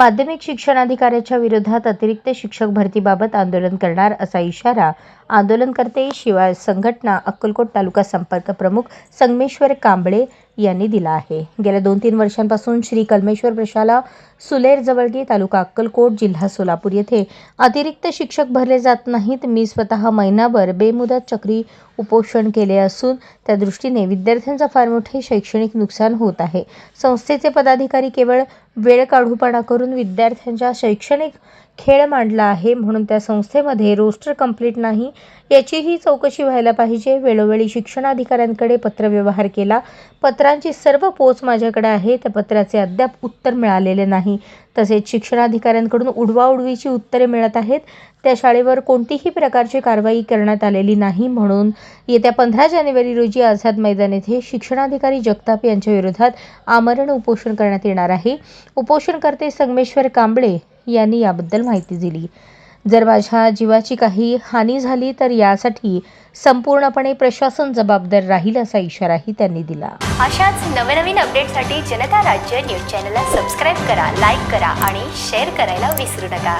माध्यमिक शिक्षणाधिकाऱ्याच्या विरोधात अतिरिक्त शिक्षक भरतीबाबत आंदोलन करणार असा इशारा आंदोलनकर्ते शिवाय संघटना अक्कलकोट तालुका संपर्क प्रमुख संगमेश्वर कांबळे यांनी दिला आहे. गेल्या दोन तीन वर्षांपासून श्री कलमेश्वर प्रशाला सुलेर जवळगी तालुका अक्कलकोट जिल्हा सोलापूर येथे अतिरिक्त शिक्षक भरले जात नाहीत. मी स्वतः महिनाभर बेमुदत चक्री उपोषण केले असून त्या दृष्टीने विद्यार्थ्यांचं फार मोठे शैक्षणिक नुकसान होत आहे. संस्थेचे पदाधिकारी केवळ वेळ काढूपणा करून विद्यार्थ्यांच्या शैक्षणिक खेळ मांडला आहे. म्हणून त्या संस्थेमध्ये रोस्टर कंप्लीट नाही याचीही चौकशी व्हायला पाहिजे. वेळोवेळी शिक्षणाधिकाऱ्यांकडे पत्रव्यवहार केला. पत्रांची सर्व पोच माझ्याकडे आहे. त्या पत्राचे अद्याप उत्तर मिळालेले नाही. तसेच शिक्षणाधिकाऱ्यांकडून उडवाउडवीची उत्तरे मिळत आहेत. त्या शाळेवर कोणतीही प्रकारची कारवाई करण्यात आलेली नाही म्हणून येत्या पंधरा जानेवारी रोजी आझाद मैदान येथे शिक्षणाधिकारी जगताप यांच्या विरोधात आमरण उपोषण करण्यात येणार आहे. उपोषणकर्ते संगमेश्वर कांबळे यांनी याबद्दल माहिती दिली. जर माझ्या जीवाची काही हानी झाली तर यासाठी संपूर्णपणे प्रशासन जबाबदार राहील असा इशाराही त्यांनी दिला. अशाच नवनवीन अपडेटसाठी जनता राज्य न्यूज चॅनलला सबस्क्राईब करा लाईक करा आणि शेअर करायला विसरू नका.